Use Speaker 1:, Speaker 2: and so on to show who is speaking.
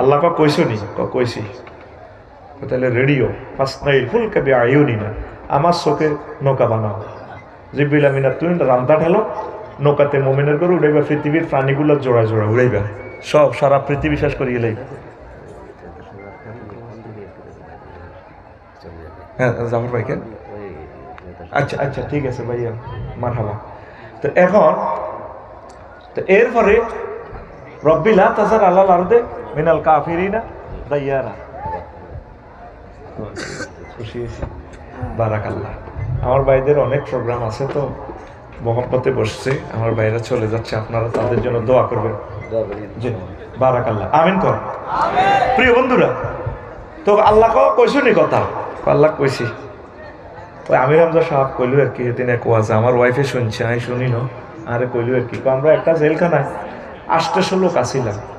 Speaker 1: আল্লাহ ক নি? ক তাহলে রেডিও, ফার্স্ট নাই ফুল কাবি আয়ুনি না আমার চোখে নৌকা বানাও। জিবিল আমিনা তুই রামদা ঢালো নৌকাতে মোমেনের করে উড়াইবা, পৃথিবীর প্রাণীগুলো জোড়া জোড়া উড়াইবা। সব, সারা পৃথিবী শেষ করিয়ে লাইবা। হ্যাঁ জাফর ভাই, কেন? আচ্ছা আচ্ছা ঠিক আছে ভাইয়া মার হাবা তো এখন, তো এরপরে রব্বিলা তাজার আল্লাহ আরদে মিনাল কাফিরিনা দাইয়ারা। খুশি হয়েছি বারাকাল্লাহ। আমার ভাইদের অনেক প্রোগ্রাম আছে তো, মহব্বতে বসছে, আমার ভাইরা চলে যাচ্ছে, আপনারা তাদের জন্য দোয়া করবেন। জি, বারাকাল্লাহ। আমিন কর। প্রিয় বন্ধুরা, তো আল্লাহ কইছো নি কথা? আল্লাহ কইছি। ওই আমির হামজা সাহেব কইলো আর কি, এদিন এক ওয়াজ, আমার ওয়াইফে শুনছে, আমি শুনি না। আরে কইলো আর কি আমরা একটা জেলখানায় আষ্টশো লোক আসিলাম